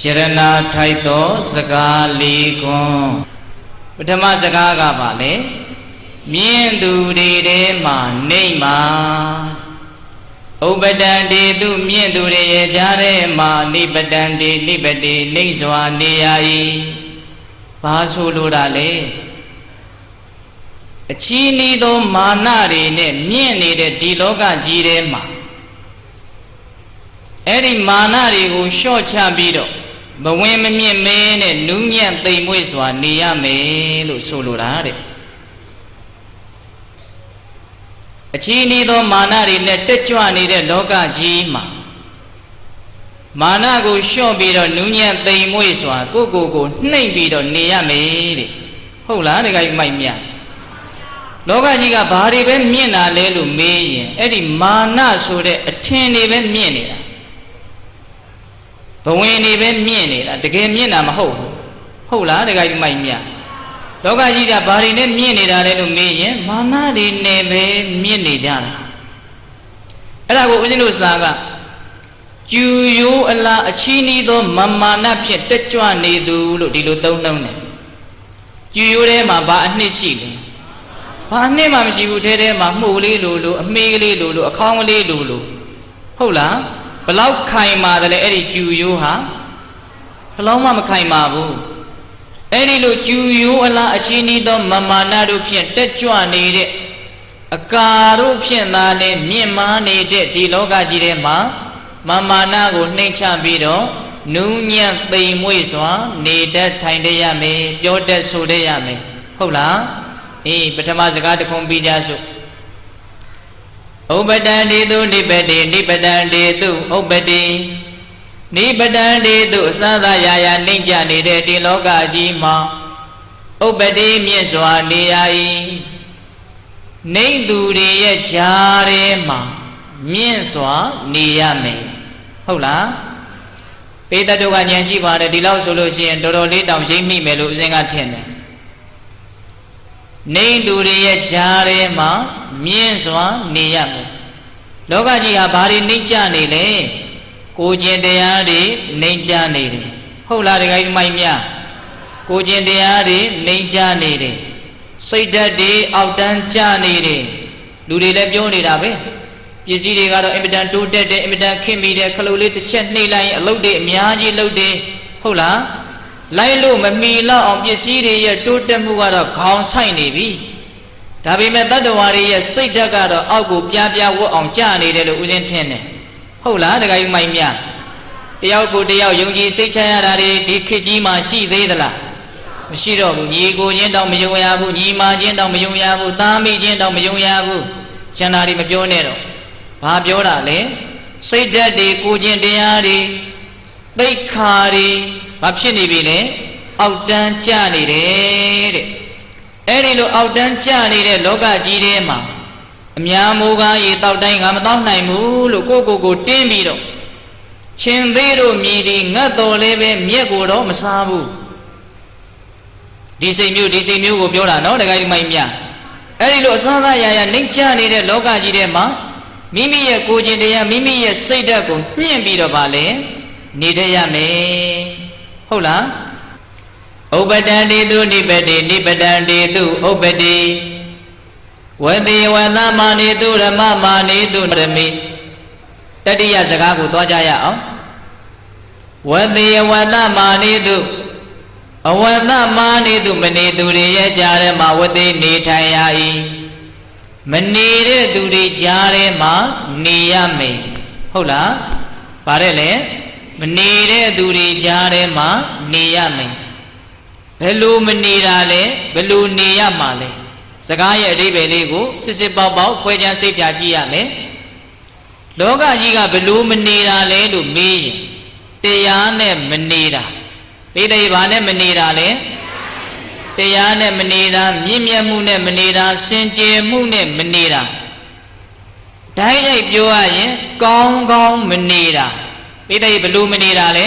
ယရနာထိုက်သောစကားလေးခွန်းပထမစကားကပါလေမြင့်သူတွေထဲမှာနေမှာဥပဒံတေသူမြင့်သူတွေရဲ့ကြားထဲမှာနိပတံတေနိပတိနေစွာနေရ၏ဘာဆိုလိုတာလဲအချီးနီးသောမာနတွေနဲ့မြင့်နေတဲ့ဒီလောကကြီးထဲမှာအဲ့ဒီမာနတွေကိုလျှော့ချပြီးတော့ မဝင်မမြင့်မဲနဲ့နူးညံ့သိမ်မွေ့စွာနေရမယ်လို့ဆိုလိုတာတဲ့အချီးနီးသောမာနတွေနဲ့တက်ကြွနေတဲ့လောကကြီးမှာမာနကိုလျှော့ပြီးတော့နူးညံ့သိမ်မွေ့စွာကိုယ့်ကိုယ်ကိုနှိမ့်ပြီးတော့နေရမယ်တဲ့ဟုတ်လားတခါကြီးမိုက်မြတ်လောကကြီးကဘာတွေပဲမြင့်တာလဲလို့မေးရင်အဲ့ဒီမာနဆိုတဲ့အထင်တွေပဲမြင့်နေတာ ဘဝင်တွေပဲမြင့်နေတာတကယ်မြင့်တာမဟုတ်ဘူးဟုတ်လားတခါကြီးမိုက်မြတ်လောကကြီးကဘာတွေနဲ့မြင့်နေတာလဲလို့မေးရင်မာနတွေနဲ့ပဲမြင့်နေကြတာအဲ့ဒါကိုဦးဇင်းတို့စာကကျူရိုးအလားအချီးနီးသောမမာနဖြင့်တက်ကြွနေသူလို့ဒီလိုသုံးနှုံးတယ်ကျူရိုးထဲမှာဘာအနှစ်ရှိလဲဘာအနှစ်မှမရှိဘူးထဲထဲမှာမှုတ်လေးလိုလိုအမေးကလေးလိုလိုအခေါင်းကလေးလိုလိုဟုတ်လား ဘလောက်ခိုင်မာတယ်လဲအဲ့ဒီကျူရိုးဟာဘလောက်မှမခိုင်မာဘူးအဲ့ဒီလိုကျူရိုးအလားအချီးနီးသောမမာနတို့ဖြင့်တက်ကြွနေတဲ့အကာတို့ဖြင့်သာလေမြင့်မားနေတဲ့ဒီလောကကြီးထဲမှာမမာနကိုနှိမ့်ချပြီးတော့နူးညံ့သိမ်မွေ့စွာ နေတတ်ထိုင်တတ်ရမယ်ပြောတတ်ဆိုတတ်ရမယ်ဟုတ်လားအေးပထမစကားတစ်ခုပြီးကြစို့ ဥပတံတေတုနိပတိနိပတံတေတုဥပတိနိပတံတေတုအစသာယာယာနှိမ့်ချနေတဲ့ဒီလောကကြီးမှာဥပတိမြင့်စွာနေရ၏နှိမ့်သူတွေရဲ့ဂျာထဲမှာမြင့်စွာနေရမယ်ဟုတ်လားပေတတုကဉာဏ်ရှိပါတယ်ဒီလောက်ဆိုလို့ရှိရင်တော်တော်လေးတောင်ရိပ်မိမယ်လို့ဦးဇင်းကထင်တယ် နေသူတွေရဲ့ဂျားထဲမှာမြင့်စွာနေရမယ်လောကကြီးဟာဘာတွေနှိမ့်ကြနေလဲကိုကျင်တရားတွေနှိမ့်ကြနေတယ်ဟုတ်လားတခါကြီးမိုက်မြကိုကျင်တရားတွေနှိမ့်ကြနေတယ်စိတ်ဓာတ်တွေအောက်တန်းကြနေတယ်လူတွေလည်းပြောနေတာပဲပစ္စည်းတွေကတော့အင်မတန်တိုးတက်တယ်အင်မတန်ခင်မိတယ်ခလုတ်လေးတစ်ချက်နှိမ့်လိုက်ရင်အလုပ်တွေအများကြီးလုပ်တယ်ဟုတ်လား လိုက်လို့မမီလောက်အောင်ပစ္စည်းတွေရဲ့တိုးတက်မှုကတော့ခေါင်းဆိုင်နေပြီဒါပေမဲ့တတ္တဝါတွေရဲ့စိတ်ဓာတ်ကတော့အောက်ကိုပြားပြားဝတ်အောင်ကြာနေတယ်လို့ဦးဇင်းထင်တယ်ဟုတ်လားတခါယူမိုင်းမြတယောက်ကိုတယောက်ယုံကြည်စိတ်ချရတာတွေဒီခေတ်ကြီးမှာရှိသေးသလားမရှိတော့ဘူးညီကိုချင်းတောင်မယုံရဘူးညီမချင်းတောင်မယုံရဘူးသားမိချင်းတောင်မယုံရဘူးကျန်တာတွေမပြောနဲ့တော့ဘာပြောတာလဲစိတ်ဓာတ်တွေကိုချင်းတရားတွေသိက္ခာတွေ ဘာဖြစ်နေပြီလဲအောက်တန်းကျနေတယ်တဲ့အဲ့ဒီလိုအောက်တန်းကျနေတဲ့လောကကြီးထဲမှာအများမိုးကားရေတောက်တိုင်းငါမတောက်နိုင်ဘူးလို့ကိုကိုကိုတင်းပြီးတော့ရှင်သေးတို့မြည်ဒီငတ်တော်လေးပဲမြက်ကိုတော့မစားဘူးဒီစိတ်မျိုးဒီစိတ်မျိုးကိုပြောတာနော်တခါဒီမိုင်းမြအဲ့ဒီလိုအစသာရရနှိမ့်ချနေတဲ့လောကကြီးထဲမှာမိမိရဲ့ကိုယ်ကျင်တရားမိမိရဲ့စိတ်ဓာတ်ကိုညှင့်ပြီးတော့ဗာလဲနေတတ်ရမယ် ဟုတ်လားဥပတံတေတုနိပတိနိပတံတေတုဥပတိဝတိဝသမနေတုရမမာနေတုရမိတတိယစကားကိုသွားကြရအောင်ဝတိဝသမနေတုအဝတမာနေတုမနေသူတွေရဲ့ကြားထဲမှာဝတိနေထိုင်ရ၏မနေတဲ့သူတွေကြားထဲမှာနေရမယ်ဟုတ်လားဗါတဲ့လေ မနေတဲ့သူတွေကြားထဲမှာနေရမယ်ဘယ်လိုမနေတာလဲဘယ်လိုနေရမှာလဲစကားရဲ့အဓိပ္ပာယ်လေးကိုစစ်စစ်ပေါက်ပေါက်ခွဲခြမ်းစိတ်ဖြာကြည့်ရမယ်လောကကြီးကဘယ်လိုမနေတာလဲလို့မေးရင်တရားနဲ့မနေတာပိဋိဘာနဲ့မနေတာလဲတရားနဲ့မနေတာမြင့်မြတ်မှုနဲ့မနေတာစင်ကြယ်မှုနဲ့မနေတာဓာတ်ရိုက်ပြောရရင် ကောင်းကောင်းမနေတာ ပိဋိဘလို့မနေတာလဲ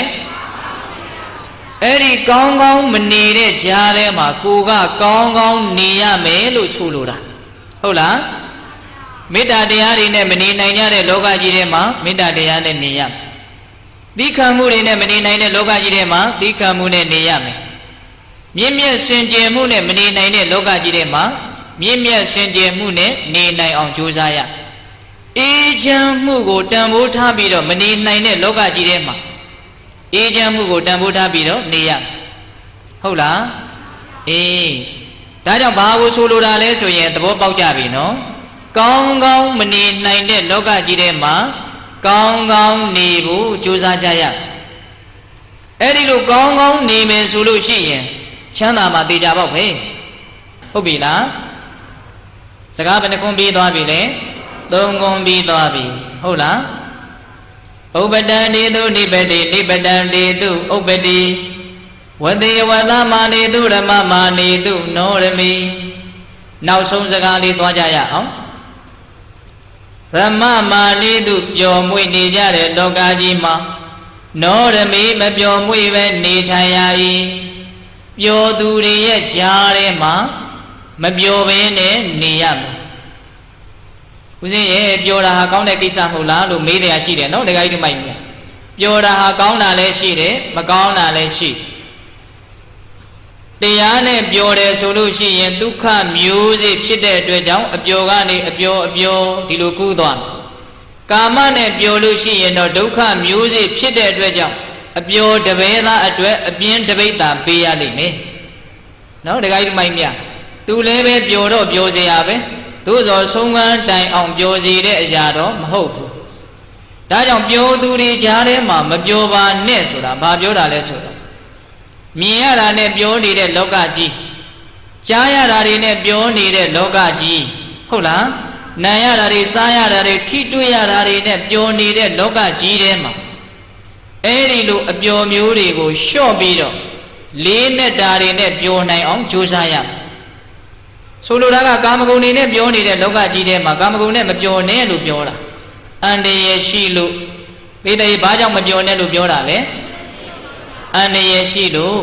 အဲ့ဒီကောင်းကောင်းမနေတဲ့ကြားထဲမှာကိုကကောင်းကောင်းနေရမယ်လို့ဆိုလိုတာဟုတ်လားမေတ္တာတရားတွေနဲ့မနေနိုင်ကြတဲ့လောကကြီးထဲမှာမေတ္တာတရားနဲ့နေရသီးခံမှုတွေနဲ့မနေနိုင်တဲ့လောကကြီးထဲမှာသီးခံမှုနဲ့နေရမယ်မြင့်မြတ်စင်ကြယ်မှုနဲ့မနေနိုင်တဲ့လောကကြီးထဲမှာမြင့်မြတ်စင်ကြယ်မှုနဲ့နေနိုင်အောင်ကြိုးစားရ အေးချမ်းမှုကိုတန်ဖိုးထားပြီးတော့မနေနိုင်တဲ့လောကကြီးထဲမှာအေးချမ်းမှုကိုတန်ဖိုးထားပြီးတော့နေရဟုတ်လားအေးဒါကြောင့်ဘာကိုဆိုလိုတာလဲဆိုရင်သဘောပေါက်ကြပြီနော်ကောင်းကောင်းမနေနိုင်တဲ့လောကကြီးထဲမှာကောင်းကောင်းနေဖို့ကြိုးစားကြရအဲ့ဒီလိုကောင်းကောင်းနေမယ်ဆိုလို့ရှိရင်ချမ်းသာမှသိကြပေါ့ပဲဟုတ်ပြီလားစကားဘယ်နှခွန်းပြီးသွားပြီလဲ သုံးခွန်းပြီးသွားပြီဟုတ်လားဥပတံတေတုနိပတိနိပတံတေတုဥပတိဝတိဝတမာနေတုဓမ္မမာနေတုနောရမိနောက်ဆုံးစကားလေးသွားကြရအောင်ဗြဟ္မမာနေတုပျော်မွေ့နေကြတဲ့လောကကြီးမှာနောရမိမပျော်မွေ့ပဲနေထိုင်ရ၏ပျော်သူတွေရဲ့ကြားထဲမှာမပျော်ဘဲနဲ့နေရမယ် ဦးဇင်းရဲ့ပျော်တာဟာကောင်းတဲ့ကိစ္စမဟုတ်လားလို့မေးတယ်ရှိတယ်နော်ဒကာကြီးဒီမိုက်ကြီးပျော်တာဟာကောင်းတာလည်းရှိတယ်မကောင်းတာလည်းရှိတရားနဲ့ပျော်တယ်ဆိုလို့ရှိရင်ဒုက္ခမျိုးစေ့ဖြစ်တဲ့အတွက်ကြောင့်အပျော်ကနေအပျော်အပျော်ဒီလိုကူးသွားတယ်ကာမနဲ့ပျော်လို့ရှိရင်တော့ဒုက္ခမျိုးစေ့ဖြစ်တဲ့အတွက်ကြောင့်အပျော်တပဲသားအတွက်အပြင်းတပိတ်တာပေးရလိမ့်မယ်နော်ဒကာကြီးဒီမိုက်မြသူလည်းပဲပျော်တော့ပျော်เสียရပဲ သို့သောဆုံးကန်းတိုင်အောင်ပျော်စီတဲ့အရာတော့မဟုတ်ဘူးဒါကြောင့်ပျော်သူတွေကြားထဲမှာမပျော်ပါနဲ့ဆိုတာဘာပြောတာလဲဆိုတာမြင်ရတာနဲ့ပျော်နေတဲ့လောကကြီးကြားရတာတွေနဲ့ပျော်နေတဲ့လောကကြီးဟုတ်လားနာရတာတွေစားရတာတွေထိတွေ့ရတာတွေနဲ့ပျော်နေတဲ့လောကကြီးထဲမှာအဲ့ဒီလိုအပျော်မျိုးတွေကိုလျှော့ပြီးတော့လေးနဲ့တာတွေနဲ့ပျော်နိုင်အောင်ကြိုးစားရမယ် ဆိုလိုတာကကာမဂုဏ်တွေနဲ့ပြောနေတဲ့လောကကြီးထဲမှာကာမဂုဏ်နဲ့မပြောနဲ့လို့ပြောတာအန္တရာယ်ရှိလို့ပိဋကဘာကြောင့်မပြောနဲ့လို့ပြောတာလဲအန္တရာယ်ရှိလို့